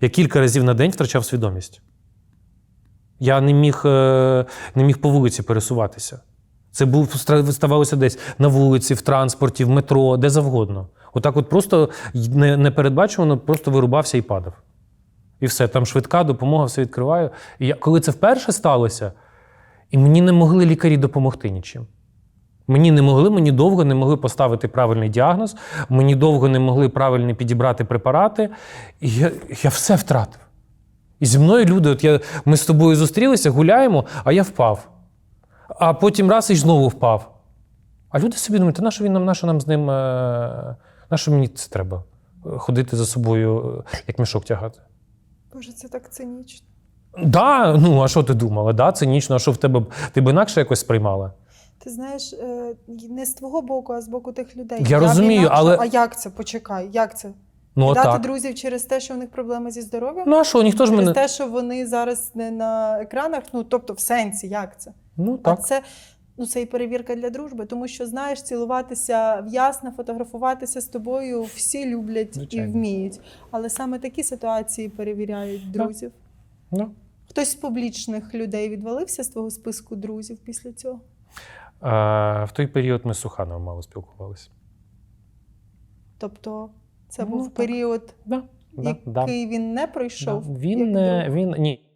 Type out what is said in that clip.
Я кілька разів на день втрачав свідомість. Я не міг, е, не міг по вулиці пересуватися. Це був ставалося десь на вулиці, в транспорті, в метро, де завгодно. Отак, от просто непередбачувано, просто вирубався і падав. І все, там швидка допомога, все відкриваю. І я, коли це вперше сталося, і мені не могли лікарі допомогти нічим. Мені не могли, мені довго не могли поставити правильний діагноз, мені довго не могли правильно підібрати препарати. І я, я все втратив. І зі мною люди, от я, ми з тобою зустрілися, гуляємо, а я впав. А потім раз і знову впав. А люди собі думають, нащо він нам, нащо нам з ним, е, нащо мені це треба? Ходити за собою, е, як мішок тягати. Боже, це так цинічно. Да, ну а що ти думала? Да, цинічно, а що в тебе ти б інакше якось сприймала? Ти знаєш, е, не з твого боку, а з боку тих людей. Я б розумію, інакше- але- А як це? Почекай, як це? Ну, Дати так. друзів через те, що у них проблеми зі здоров'ям? Ну а що, ніхто ж через мене. те, що вони зараз не на екранах, ну тобто в сенсі, як це? Ну А це, ну, це і перевірка для дружби, тому що знаєш, цілуватися в ясно, фотографуватися з тобою всі люблять Звичайно. і вміють. Але саме такі ситуації перевіряють друзів. Ну. Хтось з публічних людей відвалився з твого списку друзів після цього? А, в той період ми з Сухановим мало спілкувалися. Тобто це Ну, був так. період, Да, який да. він не пройшов. Да. Він, як друг? він ні.